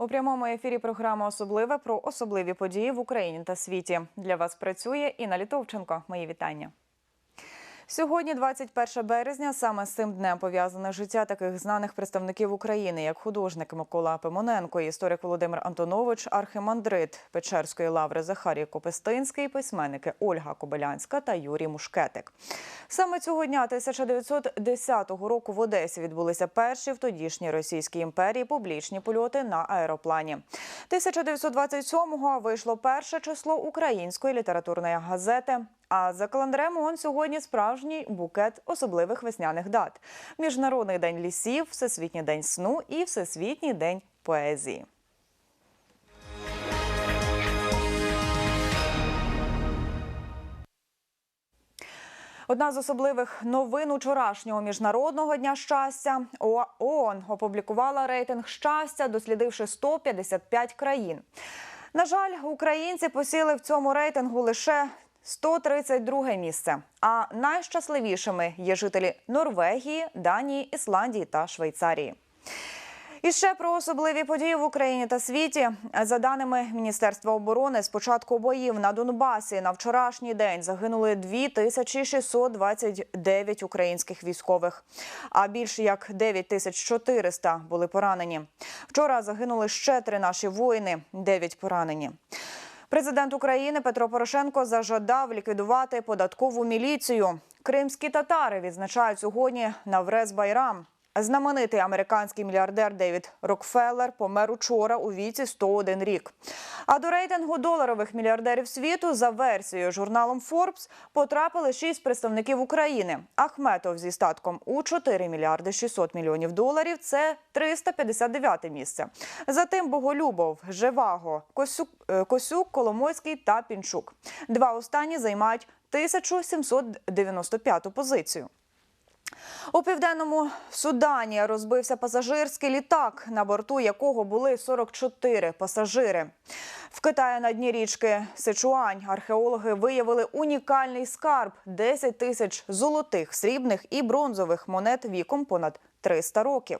У прямому ефірі програма Особливе про особливі події в Україні та світі. Для вас працює Інна Літовченко. Мої вітання. Сьогодні, 21 березня, саме з цим днем пов'язане життя таких знаних представників України, як художник Микола Пимоненко, історик Володимир Антонович, архимандрит Печерської лаври Захарій Копистинський, письменники Ольга Кобилянська та Юрій Мушкетик. Саме цього дня 1910 року в Одесі відбулися перші в тодішній Російській імперії публічні польоти на аероплані. 1927-го вийшло перше число української літературної газети. А за календарем ООН сьогодні справжній букет особливих весняних дат: Міжнародний день лісів, Всесвітній день сну і Всесвітній день поезії. Одна з особливих новин учорашнього міжнародного дня щастя ООН опублікувала рейтинг щастя, дослідивши 155 країн. На жаль, українці посіли в цьому рейтингу лише 132 місце. А найщасливішими є жителі Норвегії, Данії, Ісландії та Швейцарії. І ще про особливі події в Україні та світі. За даними Міністерства оборони, з початку боїв на Донбасі на вчорашній день загинули 2629 українських військових, а більше як 9400 були поранені. Вчора загинули ще три наші воїни, 9 поранені. Президент України Петро Порошенко зажадав ліквідувати податкову міліцію. Кримські татари відзначають сьогодні Наврез Байрам. Знаменитий американський мільярдер Девід Рокфеллер помер учора у віці 101 рік. А до рейтингу доларових мільярдерів світу за версією журналом Forbes потрапили шість представників України. Ахметов зі статком у 4 мільярди 600 мільйонів доларів. Це 359 місце. Затим Боголюбов, Живаго, Косюк, е, Косюк, Коломойський та Пінчук. Два останні займають 1795 позицію. У південному Судані розбився пасажирський літак, на борту якого були 44 пасажири. В Китаї на дні річки Сичуань археологи виявили унікальний скарб 10 тисяч золотих, срібних і бронзових монет віком понад 300 років.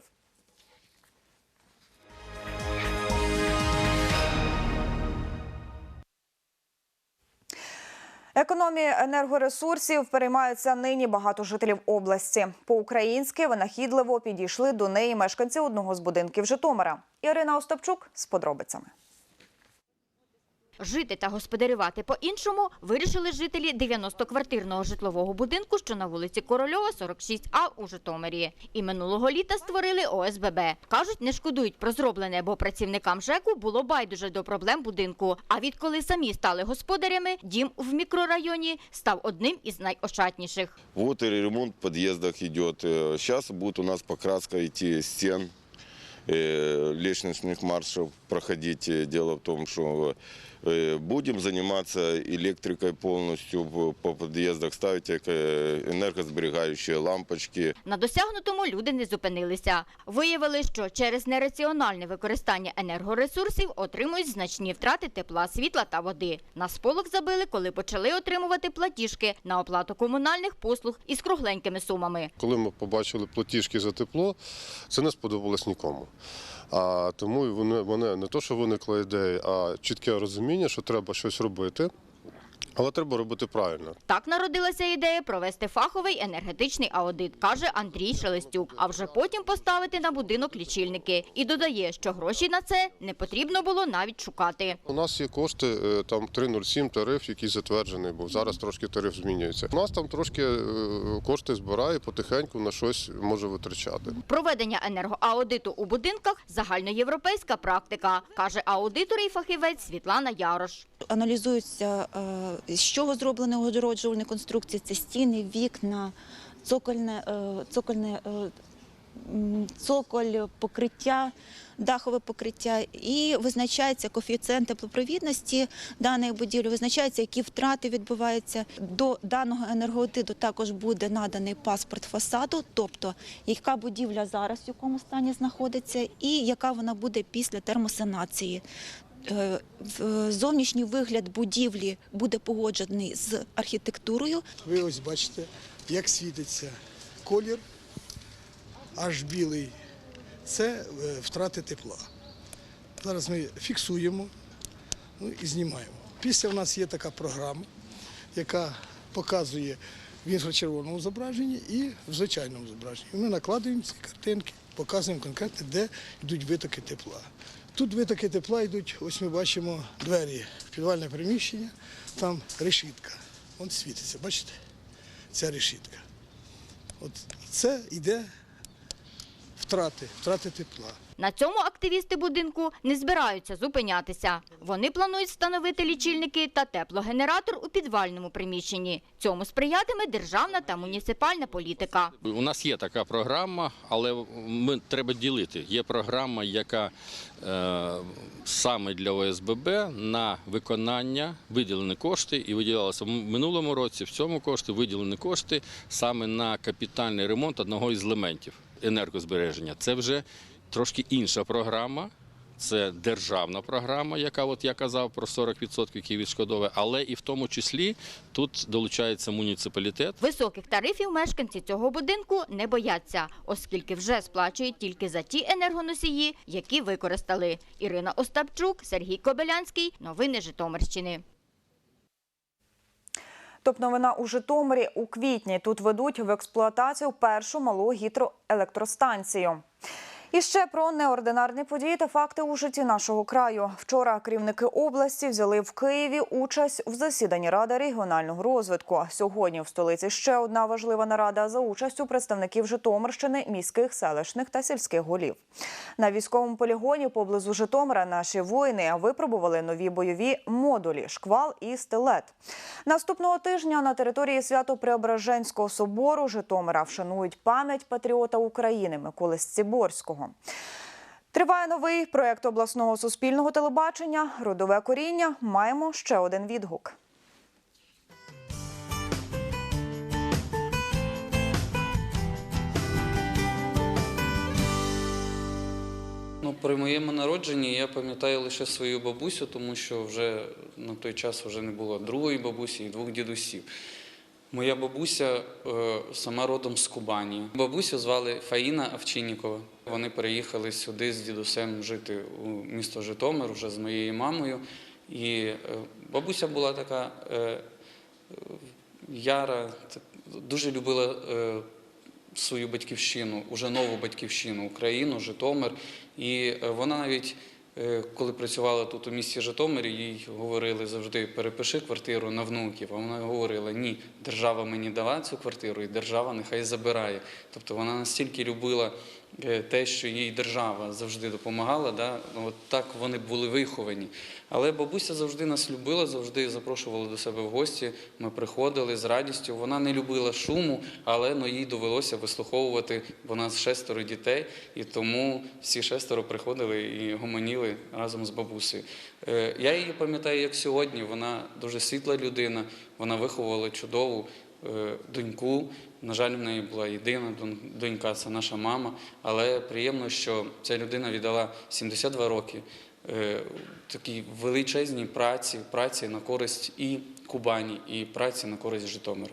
Економії енергоресурсів переймаються нині багато жителів області. По-українськи винахідливо підійшли до неї мешканці одного з будинків Житомира. Ірина Остапчук з подробицями. Жити та господарювати по-іншому вирішили жителі 90-квартирного житлового будинку, що на вулиці Корольова, 46А у Житомирі. І минулого літа створили ОСББ. Кажуть, не шкодують про зроблене, бо працівникам ЖЕКу було байдуже до проблем будинку. А відколи самі стали господарями, дім в мікрорайоні став одним із найощадніших. Вот и ремонт в подъездах идет. Сейчас будет у нас покраска идти стен, э, лестничных маршев проходить. Э, Дело в том, что э, будем заниматься электрикой полностью в- по подъездах, ставить эко- энергосберегающие лампочки. На досягнутому люди не зупинилися. Виявили, що через нераціональне використання енергоресурсів отримують значні втрати тепла, світла та води. На сполох забили, коли почали отримувати платіжки на оплату комунальних послуг із кругленькими сумами. Коли ми побачили платіжки за тепло, це не сподобалось нікому. А тому і вони, мене не то, що виникла ідея, а чітке розуміння, що треба щось робити, але треба робити правильно. Так народилася ідея провести фаховий енергетичний аудит, каже Андрій Шелестюк. А вже потім поставити на будинок лічильники. І додає, що гроші на це не потрібно було навіть шукати. У нас є кошти, е, там 3,07 тариф, який затверджений був. Зараз трошки тариф змінюється. У нас там трошки е, кошти збирає, потихеньку на щось може витрачати. Проведення енергоаудиту у будинках загальноєвропейська практика, каже аудитор і фахівець Світлана Ярош. аналізуються, е, з чого зроблені огороджувальні конструкції, це стіни, вікна, цокольне, е, цокольне, е, цоколь, покриття, дахове покриття. І визначається коефіцієнт теплопровідності даної будівлі, визначається, які втрати відбуваються. До даного енергоаудиту також буде наданий паспорт фасаду, тобто яка будівля зараз в якому стані знаходиться, і яка вона буде після термосанації. Е, в- Зовнішній вигляд будівлі буде погоджений з архітектурою. Ви ось бачите, як світиться колір, аж білий. Це е, втрати тепла. Зараз ми фіксуємо ну, і знімаємо. Після в нас є така програма, яка показує в інфрачервоному зображенні і в звичайному зображенні. Ми накладуємо ці картинки, показуємо конкретно, де йдуть витоки тепла. Тут витоки тепла йдуть, ось ми бачимо двері підвальне приміщення, там решітка. Вон світиться, бачите? Ця решітка. От це йде втрати, втрати тепла. На цьому активісти будинку не збираються зупинятися. Вони планують встановити лічильники та теплогенератор у підвальному приміщенні. Цьому сприятиме державна та муніципальна політика. У нас є така програма, але ми треба ділити. Є програма, яка е, саме для ОСББ на виконання виділені кошти і виділялися в минулому році. В цьому кошти виділені кошти саме на капітальний ремонт одного із елементів енергозбереження. Це вже трошки інша програма. Це державна програма, яка от я казав про 40%, які відшкодовує, але і в тому числі тут долучається муніципалітет. Високих тарифів мешканці цього будинку не бояться, оскільки вже сплачують тільки за ті енергоносії, які використали. Ірина Остапчук, Сергій Кобилянський. Новини Житомирщини. Топ-новина у Житомирі у квітні тут ведуть в експлуатацію першу малу гідроелектростанцію. І ще про неординарні події та факти у житті нашого краю. Вчора керівники області взяли в Києві участь в засіданні Ради регіонального розвитку. Сьогодні в столиці ще одна важлива нарада за участю представників Житомирщини, міських, селищних та сільських голів. На військовому полігоні поблизу Житомира наші воїни випробували нові бойові модулі шквал і стилет. Наступного тижня на території Свято-Преображенського собору Житомира вшанують пам'ять патріота України Миколи Сціборського. Триває новий проект обласного суспільного телебачення Родове коріння. Маємо ще один відгук. Ну, при моєму народженні я пам'ятаю лише свою бабусю, тому що вже на той час вже не було другої бабусі і двох дідусів. Моя бабуся е, сама родом з Кубані. Бабусю звали Фаїна Овчиннікова. Вони переїхали сюди з дідусем жити у місто Житомир вже з моєю мамою. І е, бабуся була така е, яра, дуже любила свою батьківщину, уже нову батьківщину, Україну, Житомир. І вона навіть, коли працювала тут у місті Житомирі, їй говорили завжди перепиши квартиру на внуків. А вона говорила: ні, держава мені дала цю квартиру, і держава нехай забирає. Тобто вона настільки любила е, те, що їй держава завжди допомагала. Да? Ну, От так вони були виховані. Але бабуся завжди нас любила, завжди запрошувала до себе в гості. Ми приходили з радістю. Вона не любила шуму, але ну, їй довелося вислуховувати, бо нас шестеро дітей, і тому всі шестеро приходили і гомоніли разом з бабусею. Е, Я її пам'ятаю, як сьогодні. Вона дуже світла людина, вона виховувала чудову е, доньку. На жаль, в неї була єдина дон- донька, це наша мама. Але приємно, що ця людина віддала 72 роки е, такій величезній праці, праці на користь і Кубані, і праці на користь Житомира.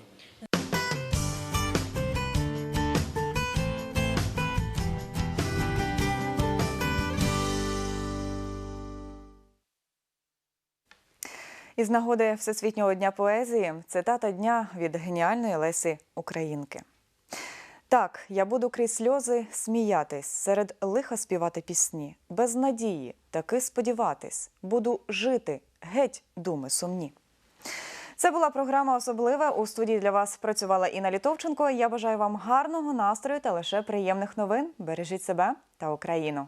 Із нагоди Всесвітнього дня поезії цитата дня від геніальної Лесі Українки. Так, я буду крізь сльози сміятись, серед лиха співати пісні, без надії, таки сподіватись, буду жити, геть думи сумні. Це була програма особлива. У студії для вас працювала Інна Літовченко. Я бажаю вам гарного настрою та лише приємних новин. Бережіть себе та Україну.